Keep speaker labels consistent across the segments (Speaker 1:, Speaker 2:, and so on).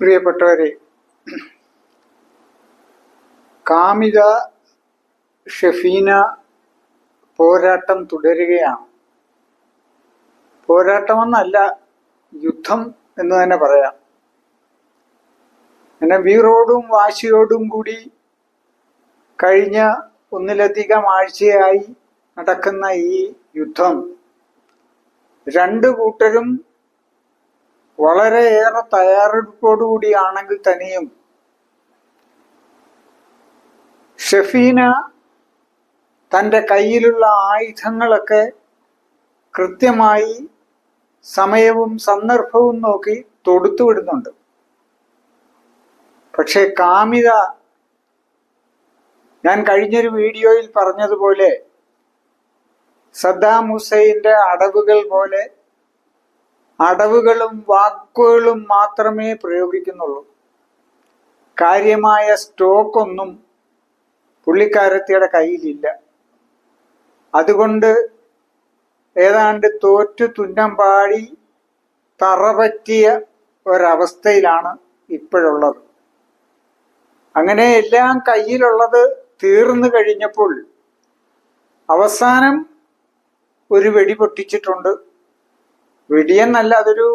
Speaker 1: പ്രിയപ്പെട്ടവരെ കാമിക ഷെഫീന പോരാട്ടം തുടരുകയാണ്. പോരാട്ടമെന്നല്ല യുദ്ധം എന്ന് തന്നെ പറയാം. പിന്നെ വീറോടും വാശിയോടും കൂടി കഴിഞ്ഞ ഒന്നിലധികം ആഴ്ചയായി നടക്കുന്ന ഈ യുദ്ധം രണ്ടു കൂട്ടരും വളരെയേറെ തയ്യാറെടുപ്പോടുകൂടിയാണെങ്കിൽ തന്നെയും ഷെഫീന തന്റെ കയ്യിലുള്ള ആയുധങ്ങളൊക്കെ കൃത്യമായി സമയവും സന്ദർഭവും നോക്കി തൊടുത്തു വിടുന്നുണ്ട്. പക്ഷെ കാമിത ഞാൻ കഴിഞ്ഞൊരു വീഡിയോയിൽ പറഞ്ഞതുപോലെ സദ്ദാം ഹുസൈന്റെ അടവുകൾ പോലെ അടവുകളും വാക്കുകളും മാത്രമേ പ്രയോഗിക്കുന്നുള്ളൂ. കാര്യമായ സ്റ്റോക്കൊന്നും പുള്ളിക്കാരത്തിയുടെ കയ്യിലില്ല. അതുകൊണ്ട് ഏതാണ്ട് തോറ്റു തുന്നം പാടി തറപറ്റിയ ഒരവസ്ഥയിലാണ് ഇപ്പോഴുള്ളത്. അങ്ങനെ എല്ലാം കയ്യിലുള്ളത് തീർന്നു കഴിഞ്ഞപ്പോൾ അവസാനം ഒരു വെടി പൊട്ടിച്ചിട്ടുണ്ട്. വെടിയെന്നല്ല അതൊരു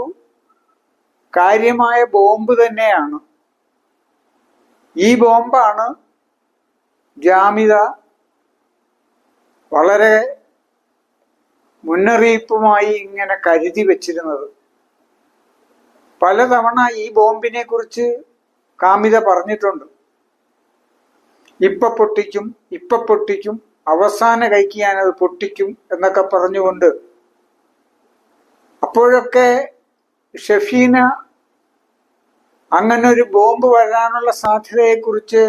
Speaker 1: കാര്യമായ ബോംബ് തന്നെയാണ്. ഈ ബോംബാണ് ജാമിത വളരെ മുന്നറിയിപ്പുമായി ഇങ്ങനെ കരുതി വച്ചിരുന്നത്. പലതവണ ഈ ബോംബിനെ കുറിച്ച് കാമിത പറഞ്ഞിട്ടുണ്ട്. ഇപ്പ പൊട്ടിക്കും ഇപ്പ പൊട്ടിക്കും അവസാന കൈക്ക് ഞാനത് പൊട്ടിക്കും എന്നൊക്കെ പറഞ്ഞുകൊണ്ട് അപ്പോഴൊക്കെ ഷെഫീന അങ്ങനെ ഒരു ബോംബ് വരാനുള്ള സാധ്യതയെക്കുറിച്ച്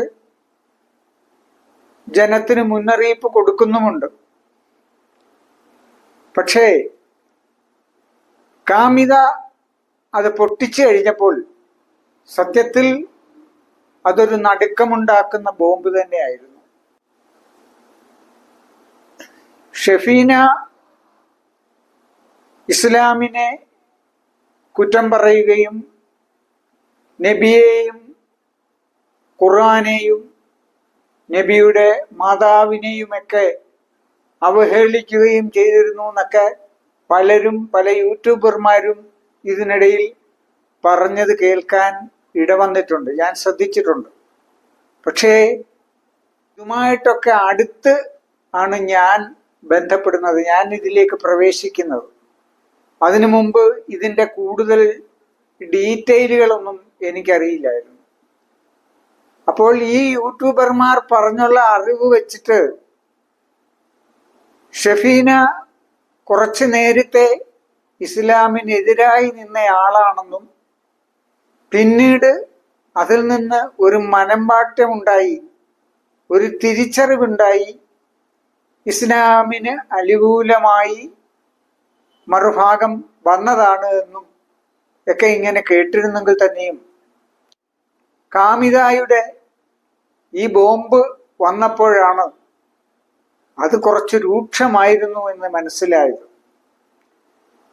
Speaker 1: ജനത്തിന് മുന്നറിയിപ്പ് കൊടുക്കുന്നുമുണ്ട്. പക്ഷേ കാമിത അത് പൊട്ടിച്ചു കഴിഞ്ഞപ്പോൾ സത്യത്തിൽ അതൊരു നടുക്കമുണ്ടാക്കുന്ന ബോംബ് തന്നെയായിരുന്നു. ഷെഫീന ഇസ്ലാമിനെ കുറ്റം പറയുകയും നബിയെയും ഖുർആാനെയും നബിയുടെ മാതാവിനെയുമൊക്കെ അവഹേളിക്കുകയും ചെയ്തിരുന്നു എന്നൊക്കെ പലരും പല യൂട്യൂബർമാരും ഇതിനിടയിൽ പറഞ്ഞത് കേൾക്കാൻ ഇടവന്നിട്ടുണ്ട്. ഞാൻ ശ്രദ്ധിച്ചിട്ടുണ്ട്. പക്ഷേ ഇതുമായിട്ടൊക്കെ അടുത്ത് ആണ് ഞാൻ ബന്ധപ്പെടുന്നത്. ഞാൻ ഇതിലേക്ക് പ്രവേശിക്കുന്നത്. അതിനു മുമ്പ് ഇതിന്റെ കൂടുതൽ ഡീറ്റെയിലുകളൊന്നും എനിക്കറിയില്ലായിരുന്നു. അപ്പോൾ ഈ യൂട്യൂബർമാർ പറഞ്ഞുള്ള അറിവ് വെച്ചിട്ട് ഷെഫീന കുറച്ചു നേരത്തെ ഇസ്ലാമിനെതിരായി നിന്നയാളാണെന്നും പിന്നീട് അതിൽ നിന്ന് ഒരു മനംപാട്ടമുണ്ടായി ഒരു തിരിച്ചറിവുണ്ടായി ഇസ്ലാമിന് അനുകൂലമായി മറുഭാഗം വന്നതാണ് എന്നും ഒക്കെ ഇങ്ങനെ കേട്ടിരുന്നെങ്കിൽ തന്നെയും. കാമിതായുടെ ഈ ബോംബ് വന്നപ്പോഴാണ് അത് കുറച്ച് രൂക്ഷമായിരുന്നു എന്ന് മനസ്സിലായത്.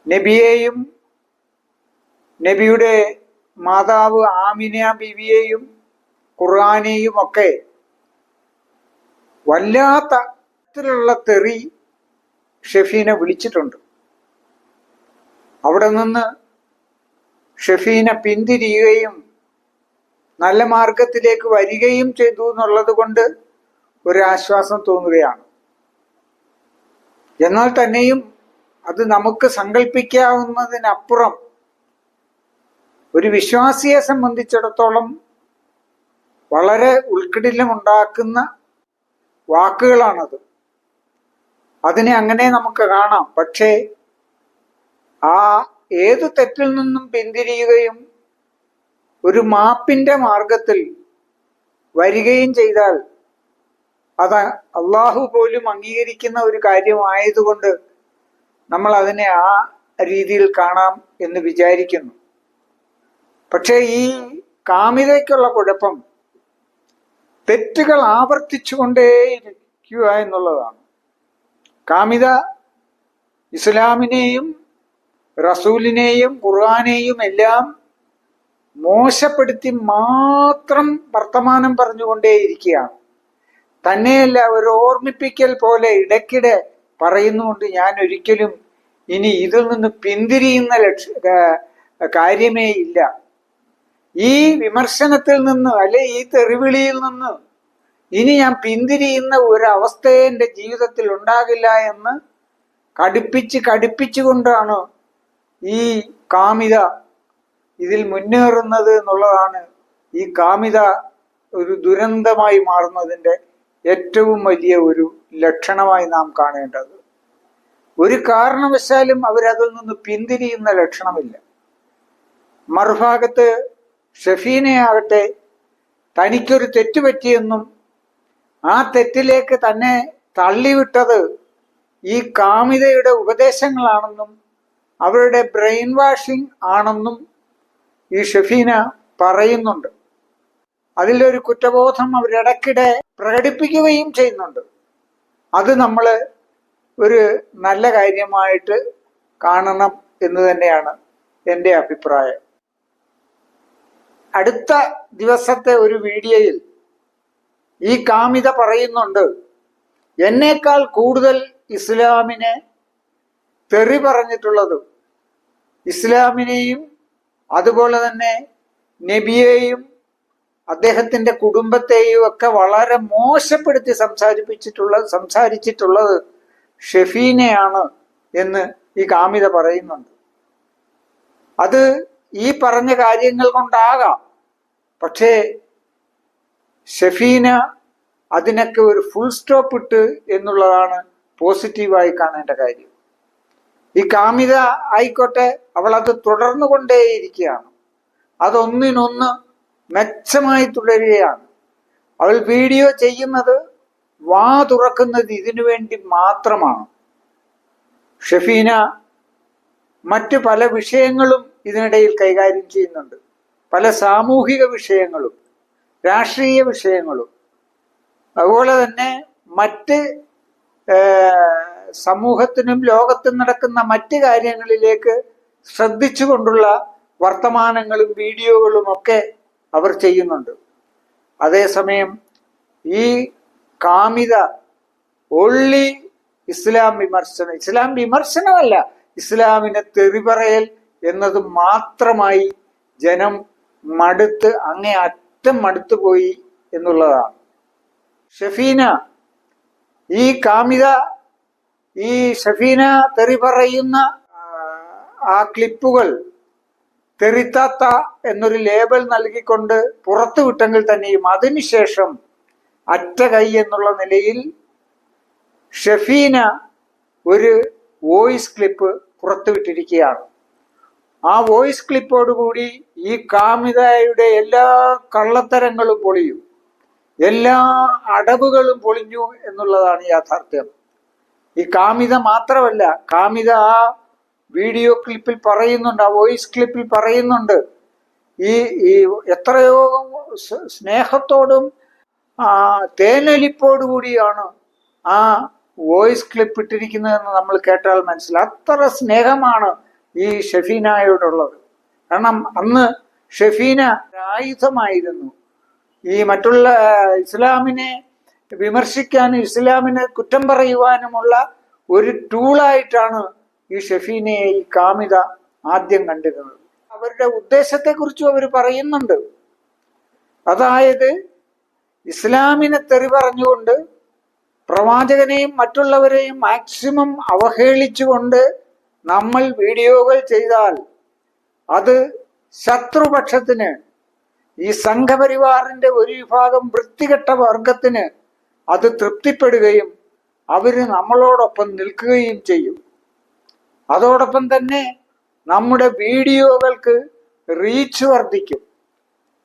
Speaker 1: നബിയെയും നബിയുടെ മാതാവ് ആമിന ബിവിയെയും ഖുർആാനെയും ഒക്കെ വല്ലാത്ത തരത്തിലുള്ള തെറി ഷെഫീനെ വിളിച്ചിട്ടുണ്ട്. അവിടെ നിന്ന് ഷെഫീന പിന്തിരിയുകയും നല്ല മാർഗത്തിലേക്ക് വരികയും ചെയ്തു എന്നുള്ളത് കൊണ്ട് ഒരാശ്വാസം തോന്നുകയാണ്. എന്നാൽ തന്നെയും അത് നമുക്ക് സങ്കല്പിക്കാവുന്നതിനപ്പുറം ഒരു വിശ്വാസിയെ സംബന്ധിച്ചിടത്തോളം വളരെ ഉൾക്കിടിലുമുണ്ടാക്കുന്ന വാക്കുകളാണത്. അതിനെ അങ്ങനെ നമുക്ക് കാണാം. പക്ഷേ ആ ഏതു തെറ്റിൽ നിന്നും പിന്തിരിയുകയും ഒരു മാപ്പിന്റെ മാർഗത്തിൽ വരികയും ചെയ്താൽ അത് അള്ളാഹു പോലും അംഗീകരിക്കുന്ന ഒരു കാര്യമായതുകൊണ്ട് നമ്മൾ അതിനെ ആ രീതിയിൽ കാണാം എന്ന് വിചാരിക്കുന്നു. പക്ഷേ ഈ കാമിതയ്ക്കുള്ള കുഴപ്പം തെറ്റുകൾ ആവർത്തിച്ചുകൊണ്ടേയിരിക്കുക എന്നുള്ളതാണ്. കാമിത ഇസ്ലാമിനെയും റസൂലിനെയും ഖുർആാനെയും എല്ലാം മോശപ്പെടുത്തി മാത്രം വർത്തമാനം പറഞ്ഞുകൊണ്ടേയിരിക്കുകയാണ്. തന്നെയല്ല ഒരു ഓർമ്മിപ്പിക്കൽ പോലെ ഇടയ്ക്കിടെ പറയുന്നുകൊണ്ട് ഞാൻ ഒരിക്കലും ഇനി ഇതിൽ നിന്ന് പിന്തിരിയുന്ന ലക്ഷ കാര്യമേ ഇല്ല. ഈ വിമർശനത്തിൽ നിന്ന് അല്ലെ ഈ തെറിവിളിയിൽ നിന്ന് ഇനി ഞാൻ പിന്തിരിയുന്ന ഒരു അവസ്ഥയെ എന്റെ ജീവിതത്തിൽ ഉണ്ടാകില്ല എന്ന് കടുപ്പിച്ച് കടുപ്പിച്ചുകൊണ്ടാണ് ഈ കാമിത ഇതിൽ മുന്നേറുന്നത് എന്നുള്ളതാണ്. ഈ കാമിത ഒരു ദുരന്തമായി മാറുന്നതിന്റെ ഏറ്റവും വലിയ ഒരു ലക്ഷണമായി നാം കാണേണ്ടത്. ഒരു കാരണവശാലും അവരതിൽ നിന്ന് പിന്തിരിയുന്ന ലക്ഷണമില്ല. മറുഭാഗത്ത് ഷഫീനയാകട്ടെ തനിക്കൊരു തെറ്റ് പറ്റിയെന്നും ആ തെറ്റിലേക്ക് തന്നെ തള്ളിവിട്ടത് ഈ കാമിതയുടെ ഉപദേശങ്ങളാണെന്നും അവരുടെ ബ്രെയിൻ വാഷിംഗ് ആണെന്നും ഈ ഷെഫീന പറയുന്നുണ്ട്. അതിലൊരു കുറ്റബോധം അവരിടയ്ക്കിടെ പ്രകടിപ്പിക്കുകയും ചെയ്യുന്നുണ്ട്. അത് നമ്മൾ ഒരു നല്ല കാര്യമായിട്ട് കാണണം എന്ന് തന്നെയാണ് എന്റെ അഭിപ്രായം. അടുത്ത ദിവസത്തെ ഒരു വീഡിയോയിൽ ഈ കാമിത പറയുന്നുണ്ട് എന്നേക്കാൾ കൂടുതൽ ഇസ്ലാമിനെ തെറി പറഞ്ഞിട്ടുള്ളത് ഇസ്ലാമിനെയും അതുപോലെ തന്നെ നബിയെയും അദ്ദേഹത്തിന്റെ കുടുംബത്തെയും ഒക്കെ വളരെ മോശപ്പെടുത്തി സംസാരിപ്പിച്ചിട്ടുള്ളത് സംസാരിച്ചിട്ടുള്ളത് ഷെഫീനെയാണ് എന്ന് ഈ കാമിത പറയുന്നുണ്ട്. അത് ഈ പറഞ്ഞ കാര്യങ്ങൾ കൊണ്ടാകാം. പക്ഷേ ഷെഫീന അതിനൊക്കെ ഒരു ഫുൾ സ്റ്റോപ്പ് ഇട്ട് എന്നുള്ളതാണ് പോസിറ്റീവായി കാണേണ്ട കാര്യം. ഈ കാമിത ആയിക്കോട്ടെ അവൾ അത് തുടർന്നു കൊണ്ടേയിരിക്കുകയാണ് അതൊന്നിനൊന്ന് മെച്ചമായി തുടരുകയാണ്. അവൾ വീഡിയോ ചെയ്യുന്നത് വാ തുറക്കുന്നത് ഇതിനു വേണ്ടി മാത്രമാണ്. ഷെഫീന മറ്റു പല വിഷയങ്ങളും ഇതിനിടയിൽ കൈകാര്യം ചെയ്യുന്നുണ്ട്. പല സാമൂഹിക വിഷയങ്ങളും രാഷ്ട്രീയ വിഷയങ്ങളും. അതുപോലെ തന്നെ മറ്റ് സമൂഹത്തിനും ലോകത്തും നടക്കുന്ന മറ്റു കാര്യങ്ങളിലേക്ക് ശ്രദ്ധിച്ചുകൊണ്ടുള്ള വർത്തമാനങ്ങളും വീഡിയോകളും ഒക്കെ അവർ ചെയ്യുന്നുണ്ട്. അതേസമയം ഈ കാമിത ഒള്ളി ഇസ്ലാം വിമർശനം ഇസ്ലാം വിമർശനമല്ല ഇസ്ലാമിനെ തെറിപറയൽ എന്നത് മാത്രമായി ജനം മടുത്ത് അങ്ങേ അറ്റം മടുത്തു പോയി എന്നുള്ളതാണ്. ഷഫീന ഈ കാമിത ഈ ഷഫീന തെറി പറയുന്ന ആ, ക്ലിപ്പുകൾ തെറിത്താത്ത എന്നൊരു ലേബൽ നൽകിക്കൊണ്ട് പുറത്തു വിട്ടെങ്കിൽ തന്നെയും അതിനുശേഷം അറ്റ കൈ എന്നുള്ള നിലയിൽ ഷഫീന ഒരു വോയിസ് ക്ലിപ്പ് പുറത്തുവിട്ടിരിക്കുകയാണ് ആ വോയിസ് ക്ലിപ്പോടുകൂടി ഈ കാമിതയുടെ എല്ലാ കള്ളത്തരങ്ങളും പൊളിയും. എല്ലാ അടവുകളും പൊളിഞ്ഞു എന്നുള്ളതാണ് യാഥാർത്ഥ്യം. ഈ കാമിത മാത്രമല്ല കാമിത ആ വീഡിയോ ക്ലിപ്പിൽ പറയുന്നുണ്ട് ആ വോയിസ് ക്ലിപ്പിൽ പറയുന്നുണ്ട്. ഈ ഈ എത്രയോ സ്നേഹത്തോടും തേനൊലിപ്പോടുകൂടിയാണ് ആ വോയിസ് ക്ലിപ്പ് ഇട്ടിരിക്കുന്നതെന്ന് നമ്മൾ കേട്ടാൽ മനസ്സിലാവും അത്ര സ്നേഹമാണ് ഈ ഷെഫീനയോടുള്ളത്. കാരണം അന്ന് ഷെഫീന ആയുധമായിരുന്നു ഈ മറ്റുള്ള ഇസ്ലാമിനെ വിമർശിക്കാനും ഇസ്ലാമിനെ കുറ്റം പറയുവാനുമുള്ള ഒരു ടൂളായിട്ടാണ് ഈ ഷെഫീനയെ ഈ കാമിത ആദ്യം കണ്ടിരുന്നത്. അവരുടെ ഉദ്ദേശത്തെക്കുറിച്ചും അവർ പറയുന്നുണ്ട്. അതായത് ഇസ്ലാമിനെ തെറി പറഞ്ഞുകൊണ്ട് പ്രവാചകനെയും മറ്റുള്ളവരെയും മാക്സിമം അവഹേളിച്ചുകൊണ്ട് നമ്മൾ വീഡിയോകൾ ചെയ്താൽ അത് ശത്രുപക്ഷത്തിന് ഈ സംഘപരിവാറിന്റെ ഒരു വിഭാഗം വൃത്തികെട്ട വർഗത്തിന് അത് തൃപ്തിപ്പെടുകയും അവർ നമ്മളോടൊപ്പം നിൽക്കുകയും ചെയ്യും. അതോടൊപ്പം തന്നെ നമ്മുടെ വീഡിയോകൾക്ക് റീച്ച് വർദ്ധിക്കും.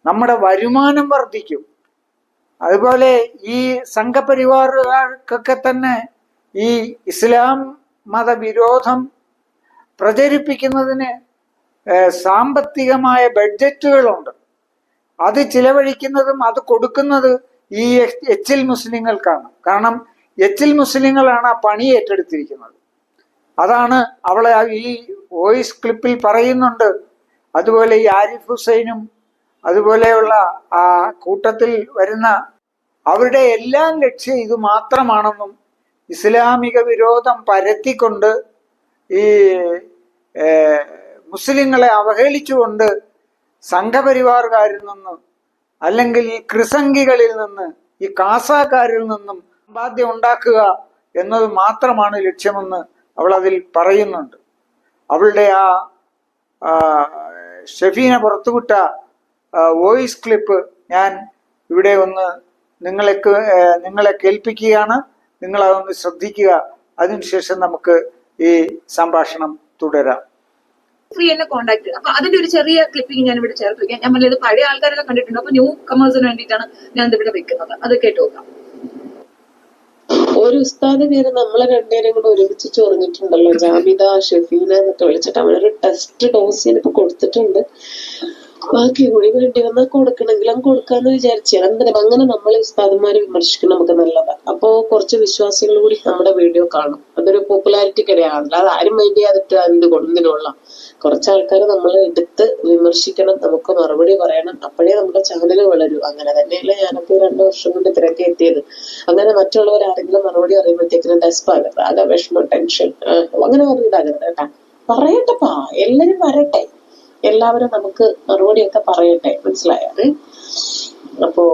Speaker 1: നമ്മുടെ വരുമാനം വർദ്ധിക്കും. അതുപോലെ ഈ സംഘപരിവാറുകാർക്കൊക്കെ തന്നെ ഈ ഇസ്ലാം മതവിരോധം പ്രചരിപ്പിക്കുന്നതിന് സാമ്പത്തികമായ ബഡ്ജറ്റുകളുണ്ട്. അത് ചിലവഴിക്കുന്നതും അത് കൊടുക്കുന്നത് ഈ എച്ചിൽ മുസ്ലിങ്ങൾക്കാണ് കാരണം എച്ചിൽ മുസ്ലിങ്ങളാണ് ആ പണി ഏറ്റെടുത്തിരിക്കുന്നത്. അതാണ് അവളെ ഈ വോയിസ് ക്ലിപ്പിൽ പറയുന്നുണ്ട്. അതുപോലെ ഈ ആരിഫ് ഹുസൈനും അതുപോലെയുള്ള ആ കൂട്ടത്തിൽ വരുന്ന അവരുടെ എല്ലാം ലക്ഷ്യം ഇത് മാത്രമാണെന്നും ഇസ്ലാമിക വിരോധം പരത്തിക്കൊണ്ട് ഈ മുസ്ലിങ്ങളെ അവഹേളിച്ചുകൊണ്ട് സംഘപരിവാറുകാരിൽ നിന്ന് അല്ലെങ്കിൽ ഈ ക്രിസംഗികളിൽ നിന്ന് ഈ കാസാക്കാരിൽ നിന്നും സമ്പാദ്യം ഉണ്ടാക്കുക എന്നത് മാത്രമാണ് ലക്ഷ്യമെന്ന് അവൾ അതിൽ പറയുന്നുണ്ട്. അവളുടെ ആ ഷെഫീനെ പുറത്തുവിട്ട വോയിസ് ക്ലിപ്പ് ഞാൻ ഇവിടെ ഒന്ന് നിങ്ങളെ നിങ്ങളെ കേൾപ്പിക്കുകയാണ്. നിങ്ങളതൊന്ന് ശ്രദ്ധിക്കുക. അതിനുശേഷം നമുക്ക് ഈ സംഭാഷണം തുടരാം.
Speaker 2: ഫ്രീ എന്നെ കോൺടാക്ട് അപ്പൊ അതിന്റെ ഒരു ചെറിയ ക്ലിപ്പിംഗ് ഞാൻ ഇവിടെ ചേർത്ത് വെക്കാം. ഞാൻ പറഞ്ഞത് പഴയ ആൾക്കാരെല്ലാം കണ്ടിട്ടുണ്ട്. അപ്പൊ ന്യൂ കമേഴ്സിന് വേണ്ടിയിട്ടാണ് ഞാൻ ഇവിടെ വെക്കുന്നത്. അത് കേട്ട് നോക്കാം.
Speaker 3: ഒരു ഉസ്താദ് പേര് നമ്മളെ രണ്ടുപേരും കൂടെ ഒരുമിച്ച് ചൊറിഞ്ഞിട്ടുണ്ടല്ലോ. ജാമിദ ഷെഫീന എന്നൊക്കെ വിളിച്ചിട്ട് അവനൊരു ടെസ്റ്റ് ഡോസ് ഇപ്പൊ കൊടുത്തിട്ടുണ്ട്. ബാക്കി കൂടി വേണ്ടി വന്നാൽ കൊടുക്കണമെങ്കിലും കൊടുക്കാന്ന് വിചാരിച്ചു. എന്തായാലും അങ്ങനെ നമ്മളെ ഉസ്താദന്മാരെ വിമർശിക്കണം നമുക്ക് നല്ലതാണ് അപ്പോ കുറച്ച് വിശ്വാസികൾ കൂടി നമ്മുടെ വീഡിയോ കാണും. അതൊരു പോപ്പുലാരിറ്റിക്കിടയാണല്ലോ അത് ആരും മൈൻഡ് ചെയ്യാതിട്ട് അതിന്റെ കൊണ്ടിനുള്ള കുറച്ച് ആൾക്കാർ നമ്മളെ എടുത്ത് വിമർശിക്കണം നമുക്ക് മറുപടി പറയണം. അപ്പോഴേ നമ്മുടെ ചാനൽ വളരൂ. അങ്ങനെ തന്നെയല്ലേ ഞാനൊക്കെ രണ്ട് വർഷം കൊണ്ട് തിരക്കി എത്തിയത്. അങ്ങനെ മറ്റുള്ളവർ ആരെങ്കിലും മറുപടി പറയുമ്പോഴത്തേക്കിനും ഡെസ്പാകരുത് ആകെ വിഷമം ടെൻഷൻ. അങ്ങനെ പറഞ്ഞിട്ടാകരുത് കേട്ടാ. പറയട്ടെപ്പാ. എല്ലാരും വരട്ടെ. എല്ലാവരും നമുക്ക് മറുപടിയൊക്കെ പറയട്ടെ. മനസ്സിലായോ? അപ്പോ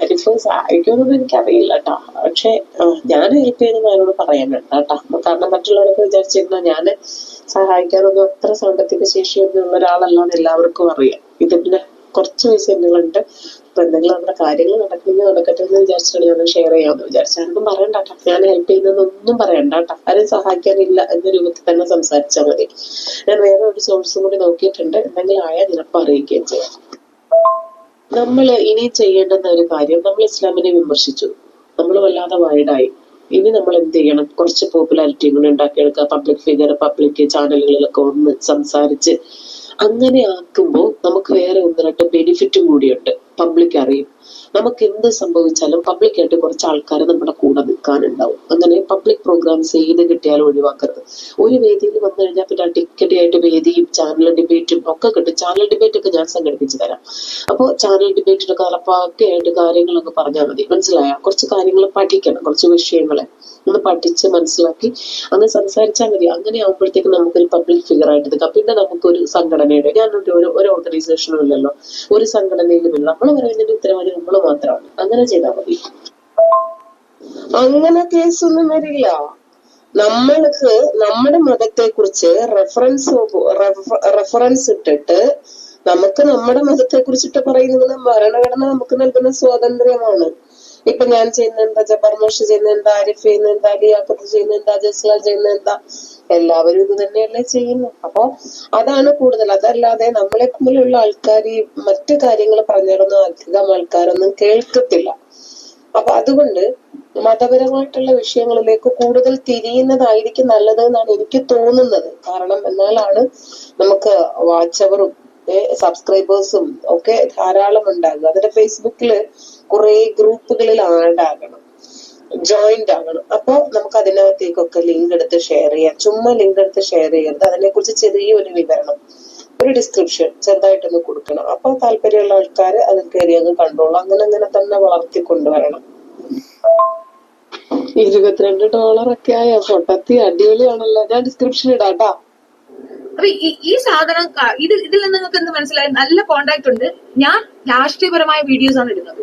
Speaker 3: ഹരിഫ് സഹായിക്കുമെന്നൊന്നും എനിക്കറിയില്ല കേട്ടോ പക്ഷെ ഞാൻ ഹെൽപ്പ് ചെയ്യുന്നത് അവരോട് പറയാൻ വേണ്ട കേട്ടോ കാരണം മറ്റുള്ളവരൊക്കെ വിചാരിച്ചിരുന്ന ഞാൻ സഹായിക്കാനൊന്നും അത്ര സാമ്പത്തിക ശേഷിയൊന്നും ഒരാളല്ലാന്ന് എല്ലാവർക്കും അറിയാം. ഇത് പിന്നെ കുറച്ച് പൈസ എന്തെങ്കിലുണ്ട് അപ്പൊ എന്തെങ്കിലും നമ്മുടെ കാര്യങ്ങൾ നടക്കുന്ന നടക്കട്ടെ എന്ന് വിചാരിച്ചിട്ടാണ് ഞാൻ ഷെയർ ചെയ്യാമെന്ന് വിചാരിച്ചു ആർക്കും പറയണ്ട കേട്ടോ ഞാൻ ഹെൽപ്പ് ചെയ്യുന്നതൊന്നും പറയണ്ട കേട്ടോ ആരും സഹായിക്കാനില്ല എന്ന രൂപത്തിൽ തന്നെ സംസാരിച്ചാൽ മതി. ഞാൻ വേറെ ഒരു സോഴ്സും കൂടി നോക്കിയിട്ടുണ്ട്. എന്തെങ്കിലും ആയാൽ ചിലപ്പോൾ അറിയിക്കുകയും ചെയ്യാം. നമ്മൾ ഇനി ചെയ്യേണ്ടുന്ന ഒരു കാര്യം നമ്മൾ ഇസ്ലാമിനെ വിമർശിച്ചു. നമ്മൾ വല്ലാതെ വൈഡായി. ഇനി നമ്മൾ എന്ത് ചെയ്യണം? കുറച്ച് പോപ്പുലാരിറ്റി കൂടി ഉണ്ടാക്കിയെടുക്കുക. പബ്ലിക് ഫിഗർ പബ്ലിക് ചാനലുകളിലൊക്കെ ഒന്ന് സംസാരിച്ച്. അങ്ങനെ ആക്കുമ്പോൾ നമുക്ക് വേറെ ഒന്ന് രണ്ട് ബെനിഫിറ്റും കൂടിയുണ്ട്. പബ്ലിക് അറിയും. നമുക്ക് എന്ത് സംഭവിച്ചാലും പബ്ലിക്കായിട്ട് കുറച്ച് ആൾക്കാർ നമ്മുടെ കൂടെ നിൽക്കാനുണ്ടാവും. അങ്ങനെ പബ്ലിക് പ്രോഗ്രാംസ് ഏത് കിട്ടിയാലും ഒഴിവാക്കരുത്. ഒരു വേദിയിൽ വന്നു കഴിഞ്ഞാൽ പിന്നെ ടിക്കറ്റ് ആയിട്ട് വേദിയും ചാനൽ ഡിബേറ്റും ഒക്കെ കിട്ടും. ചാനൽ ഡിബേറ്റ് ഒക്കെ ഞാൻ സംഘടിപ്പിച്ചു തരാം. അപ്പോൾ ചാനൽ ഡിബേറ്റിനൊക്കെ ആയിട്ട് കാര്യങ്ങളൊക്കെ പറഞ്ഞാൽ മതി. മനസ്സിലായ? കുറച്ച് കാര്യങ്ങൾ പഠിക്കണം. കുറച്ച് വിഷയങ്ങളെ ഒന്ന് പഠിച്ച് മനസ്സിലാക്കി അങ്ങ് സംസാരിച്ചാൽ മതി. അങ്ങനെ ആകുമ്പോഴത്തേക്ക് നമുക്കൊരു പബ്ലിക് ഫിഗർ ആയിട്ട് നിൽക്കാം. പിന്നെ നമുക്കൊരു സംഘടനയുടെ ഞാനൊരു ഒരു ഓർഗനൈസേഷനും ഇല്ലല്ലോ. ഒരു സംഘടനയിലും ഇല്ല നമ്മൾ പറയുന്നതിന് ഉത്തരവാദി നമ്മൾ മാത്രമാണ്. അങ്ങനെ ചെയ്താൽ മതി. അങ്ങനെ കേസൊന്നും വരില്ല. നമ്മൾക്ക് നമ്മുടെ മതത്തെ കുറിച്ച് റെഫറൻസ് റെഫറൻസ് ഇട്ടിട്ട് നമുക്ക് നമ്മുടെ മതത്തെ കുറിച്ചിട്ട് പറയുന്നത് ഭരണഘടന നമുക്ക് നൽകുന്ന സ്വാതന്ത്ര്യമാണ്. ഇപ്പൊ ഞാൻ ചെയ്യുന്ന എന്താ ജബർ മോഷ ചെയ്യുന്ന ആരിഫ് ചെയ്യുന്നുണ്ട് ചെയ്യുന്ന എന്താ ജസ്ലാൽ ചെയ്യുന്ന എന്താ എല്ലാവരും ഇത് തന്നെയല്ലേ ചെയ്യുന്നു. അപ്പൊ അതാണ് കൂടുതൽ. അതല്ലാതെ നമ്മളെ പോലുള്ള ആൾക്കാർ ഈ മറ്റു കാര്യങ്ങൾ പറഞ്ഞാലൊന്നും അധികം ആൾക്കാരൊന്നും കേൾക്കത്തില്ല. അപ്പൊ അതുകൊണ്ട് മതപരമായിട്ടുള്ള വിഷയങ്ങളിലേക്ക് കൂടുതൽ തിരിയുന്നതായിരിക്കും നല്ലത് എന്നാണ് എനിക്ക് തോന്നുന്നത്. കാരണം എന്നാലാണ് നമുക്ക് വാച്ചവറും സബ്സ്ക്രൈബേഴ്സും ഒക്കെ ധാരാളം ഉണ്ടാകും. അതിന്റെ ഫേസ്ബുക്കിൽ കുറെ ഗ്രൂപ്പുകളിൽ ആഡ് ആകണം. ജോയിന്റ് ആകണം. അപ്പൊ നമുക്ക് അതിനകത്തേക്കൊക്കെ ലിങ്ക് എടുത്ത് ഷെയർ ചെയ്യാം. ചുമ്മാ ലിങ്ക് എടുത്ത് ഷെയർ ചെയ്യരുത്. അതിനെക്കുറിച്ച് ചെറിയൊരു വിവരണം ഒരു ഡിസ്ക്രിപ്ഷൻ ചെറുതായിട്ടൊന്ന് കൊടുക്കണം. അപ്പൊ താല്പര്യമുള്ള ആൾക്കാർ അത് കയറി അങ്ങ് കണ്ടോളൂ അങ്ങനെ അങ്ങനെ തന്നെ വളർത്തി കൊണ്ടുവരണം ഇരുപത്തിരണ്ട് ഡോളർ ഒക്കെ ആയ? പൊട്ടത്തി അടിപൊളിയാണല്ലോ. ഞാൻ ഡിസ്ക്രിപ്ഷൻ ഇടാട്ടാ
Speaker 2: അപ്പൊ ഈ സാധനം ഇത് ഇതിൽ നിന്ന് നിങ്ങൾക്ക് എന്ത് മനസ്സിലായി? നല്ല കോണ്ടാക്ട് ഉണ്ട്. ഞാൻ രാഷ്ട്രീയപരമായ വീഡിയോസ് ആണ് ഇടുന്നത്.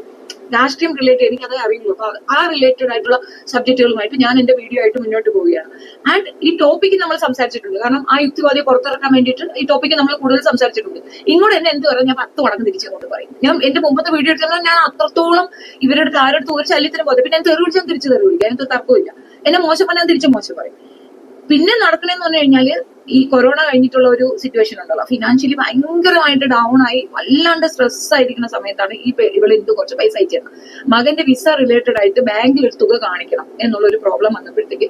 Speaker 2: രാഷ്ട്രീയം റിലേറ്റഡ് എനിക്ക് അതേ അറിയുള്ളൂ അപ്പൊ ആ റിലേറ്റഡ് ആയിട്ടുള്ള സബ്ജക്റ്റുകളുമായിട്ട് ഞാൻ എന്റെ വീഡിയോ ആയിട്ട് മുന്നോട്ട് പോവുകയാണ്. ആൻഡ് ഈ ടോപ്പിക്ക് നമ്മൾ സംസാരിച്ചിട്ടുണ്ട്. കാരണം ആ യുക്തിവാദിയെ പുറത്തിറക്കാൻ വേണ്ടിയിട്ട് ഈ ടോപ്പിക്ക് നമ്മൾ കൂടുതൽ സംസാരിച്ചിട്ടുണ്ട്. ഇങ്ങോട്ട് എന്നെ എന്ത് പറയാം ഞാൻ പത്ത് മടങ്ങ് കൊണ്ട് പറയും. ഞാൻ എന്റെ മുമ്പത്തെ വീഡിയോ എടുത്തപ്പോൾ ഞാൻ അത്രത്തോളം ഇവരുടെ അടുത്ത് ഒരു ശല്യത്തിന് പോകും പിന്നെ ഞാൻ തെറി വിളിച്ചാൽ തിരിച്ചു തെറി എനിക്ക് തർക്കമില്ല. എന്നെ മോശം പറഞ്ഞാൽ തിരിച്ചു മോശം പറയും. പിന്നെ നടക്കണേന്ന് പറഞ്ഞു കഴിഞ്ഞാൽ ഈ കൊറോണ കഴിഞ്ഞിട്ടുള്ള ഒരു സിറ്റുവേഷൻ ഉണ്ടല്ലോ. ഫിനാൻഷ്യലി ഭയങ്കരമായിട്ട് ഡൗൺ ആയി. വല്ലാണ്ട് സ്ട്രെസ് ആയിരിക്കുന്ന സമയത്താണ് ഈ ഇവൾ എന്ത് കുറച്ച് പൈസ അയച്ചിരുന്നത് മകന്റെ വിസ റിലേറ്റഡ് ആയിട്ട് ബാങ്കിൽ ഒരു തുക കാണിക്കണം എന്നുള്ള ഒരു പ്രോബ്ലം വന്നപ്പോഴത്തേക്ക്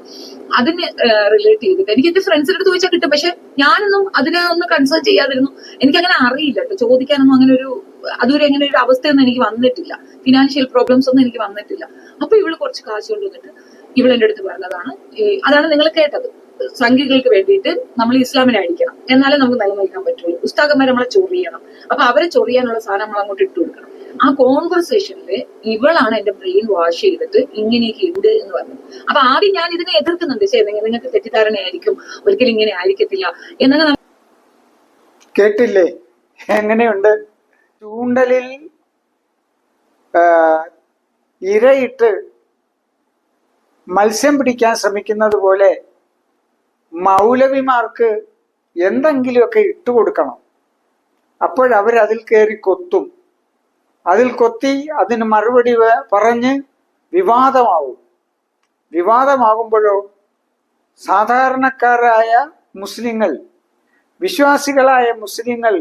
Speaker 2: അതിന് റിലേറ്റ് ചെയ്തിട്ട് എനിക്ക് എന്റെ ഫ്രണ്ട്സിന്റെ അടുത്ത് ചോദിച്ചാൽ കിട്ടും. പക്ഷെ ഞാനൊന്നും അതിനെ ഒന്ന് കൺസേൺ ചെയ്യാതിരുന്നു. എനിക്ക് അങ്ങനെ അറിയില്ല കേട്ടോ. ചോദിക്കാനൊന്നും അങ്ങനെ ഒരു അതുവരെ അങ്ങനെ ഒരു അവസ്ഥയൊന്നും എനിക്ക് വന്നിട്ടില്ല. ഫിനാൻഷ്യൽ പ്രോബ്ലംസ് ഒന്നും എനിക്ക് വന്നിട്ടില്ല. അപ്പൊ ഇവൾ കുറച്ച് കാശ് കൊണ്ടുവന്നിട്ട് ഇവളെന്റെ അടുത്ത് പറഞ്ഞതാണ്. അതാണ് നിങ്ങൾ കേട്ടത്. സംഖ്യകൾക്ക് വേണ്ടിയിട്ട് നമ്മൾ ഇസ്ലാമിനെ അടിക്കണം. എന്നാലേ നമുക്ക് നിലനിൽക്കാൻ പറ്റുള്ളൂ. പുസ്തകന്മാരെ നമ്മളെ ചൊറിയണം അപ്പൊ അവരെ ചൊറിയാനുള്ള സാധനം നമ്മൾ അങ്ങോട്ട് ഇട്ട് കൊടുക്കണം. ആ കോൺവെർസേഷനിൽ ഇവളാണ് എന്റെ ബ്രെയിൻ വാഷ് ചെയ്തിട്ട് ഇങ്ങനെയൊക്കെ ഉണ്ട് എന്ന് പറഞ്ഞു അപ്പൊ ആദ്യം ഞാൻ ഇതിനെ എതിർക്കുന്നുണ്ട്. ശരി നിങ്ങൾ- നിങ്ങൾക്ക് തെറ്റിദ്ധാരണയായിരിക്കും. ഒരിക്കലും ഇങ്ങനെ ആയിരിക്കത്തില്ല എന്നൊക്കെ
Speaker 1: കേട്ടില്ലേ? എങ്ങനെയുണ്ട്? ചൂണ്ടലിൽ ഇരയിട്ട് മത്സ്യം പിടിക്കാൻ ശ്രമിക്കുന്നത് പോലെ മൗലവിമാർക്ക് എന്തെങ്കിലുമൊക്കെ ഇട്ട് കൊടുക്കണം. അപ്പോഴവരതിൽ കയറി കൊത്തും. അതിൽ കൊത്തി അതിന് മറുപടി പറഞ്ഞ് വിവാദമാവും. വിവാദമാകുമ്പോഴോ സാധാരണക്കാരായ മുസ്ലിങ്ങൾ വിശ്വാസികളായ മുസ്ലിങ്ങൾ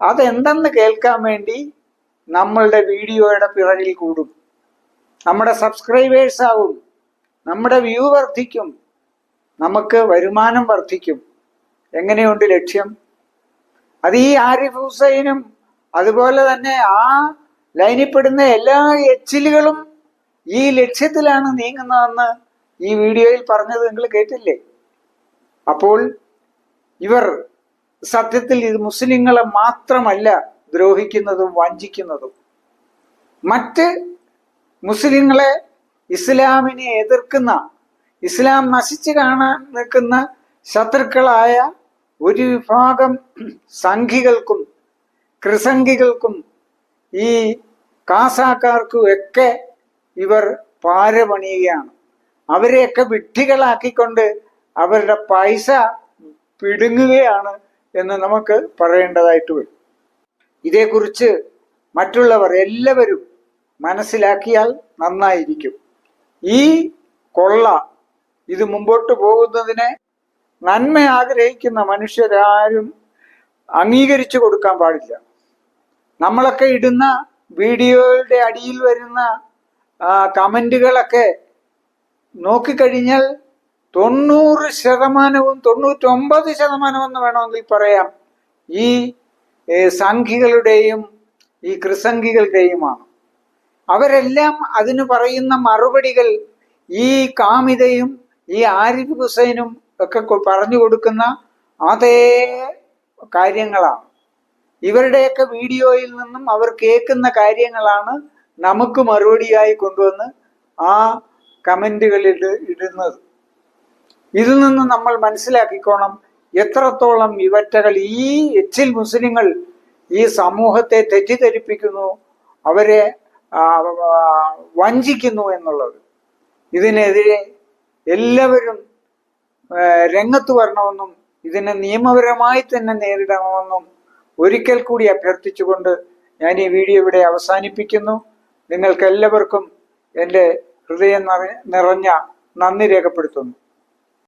Speaker 1: അതെന്തെന്ന് കേൾക്കാൻ വേണ്ടി നമ്മളുടെ വീഡിയോയുടെ പിറകിൽ കൂടും. നമ്മുടെ സബ്സ്ക്രൈബേഴ്സ് ആവും നമ്മുടെ വ്യൂ വർദ്ധിക്കും നമുക്ക് വരുമാനം വർദ്ധിക്കും. എങ്ങനെയുണ്ട് ലക്ഷ്യം? അത് ഈ ആരിഫ് ഹുസൈനും അതുപോലെ തന്നെ ആ ലൈനിൽപ്പെടുന്ന എല്ലാ എച്ചിലുകളും ഈ ലക്ഷ്യത്തിലാണ് നീങ്ങുന്നതെന്ന് ഈ വീഡിയോയിൽ പറഞ്ഞത് നിങ്ങൾ കേട്ടില്ലേ? അപ്പോൾ ഇവർ സത്യത്തിൽ ഇത് മുസ്ലിങ്ങളെ മാത്രമല്ല ദ്രോഹിക്കുന്നതും വഞ്ചിക്കുന്നതും. മറ്റ് മുസ്ലിങ്ങളെ ഇസ്ലാമിനെ എതിർക്കുന്ന ഇസ്ലാം നശിച്ചു കാണാൻ നിൽക്കുന്ന ശത്രുക്കളായ ഒരു വിഭാഗം സംഘികൾക്കും കൃസംഗികൾക്കും ഈ കാസാക്കാർക്കും ഒക്കെ ഇവർ പാരപണിയുകയാണ് അവരെയൊക്കെ വിഡ്ഢികളാക്കിക്കൊണ്ട് അവരുടെ പൈസ പിടുങ്ങുകയാണ് എന്ന് നമുക്ക് പറയേണ്ടതായിട്ട് വരും. ഇതേക്കുറിച്ച് മറ്റുള്ളവർ എല്ലാവരും മനസ്സിലാക്കിയാൽ നന്നായിരിക്കും. ഈ കൊള്ള ഇത് മുമ്പോട്ട് പോകുന്നതിനെ നന്മ ആഗ്രഹിക്കുന്ന മനുഷ്യരാരും അംഗീകരിച്ചു കൊടുക്കാൻ പാടില്ല. നമ്മളൊക്കെ ഇടുന്ന വീഡിയോയുടെ അടിയിൽ വരുന്ന കമന്റുകളൊക്കെ നോക്കിക്കഴിഞ്ഞാൽ തൊണ്ണൂറ് ശതമാനവും തൊണ്ണൂറ്റൊമ്പത് ശതമാനവും എന്ന് വേണമെങ്കിൽ പറയാം ഈ സംഘികളുടെയും ഈ കൃസംഘികളുടെയുമാണ്. അവരെല്ലാം അതിന് പറയുന്ന മറുപടികൾ ഈ കാമിതയും ഈ ആരിഫ് ഹുസൈനും ഒക്കെ പറഞ്ഞു കൊടുക്കുന്ന അതേ കാര്യങ്ങളാണ്. ഇവരുടെയൊക്കെ വീഡിയോയിൽ നിന്നും അവർ കേൾക്കുന്ന കാര്യങ്ങളാണ് നമുക്ക് മറുപടിയായി കൊണ്ടുവന്ന് ആ കമന്റുകളിൽ ഇടുന്നത്. ഇതിൽ നിന്ന് നമ്മൾ മനസ്സിലാക്കിക്കോണം എത്രത്തോളം ഇവറ്റകൾ ഈ എച്ചിൽ മുസ്ലിങ്ങൾ ഈ സമൂഹത്തെ തെറ്റിദ്ധരിപ്പിക്കുന്നു അവരെ വഞ്ചിക്കുന്നു എന്നുള്ളത്. ഇതിനെതിരെ എല്ലാവരും രംഗത്ത് വരണമെന്നും ഇതിനെ നിയമപരമായി തന്നെ നേരിടണമെന്നും ഒരിക്കൽ കൂടി അഭ്യർത്ഥിച്ചുകൊണ്ട് ഞാൻ ഈ വീഡിയോ ഇവിടെ അവസാനിപ്പിക്കുന്നു. നിങ്ങൾക്കെല്ലാവർക്കും എന്റെ ഹൃദയം നിറഞ്ഞ നന്ദി രേഖപ്പെടുത്തുന്നു.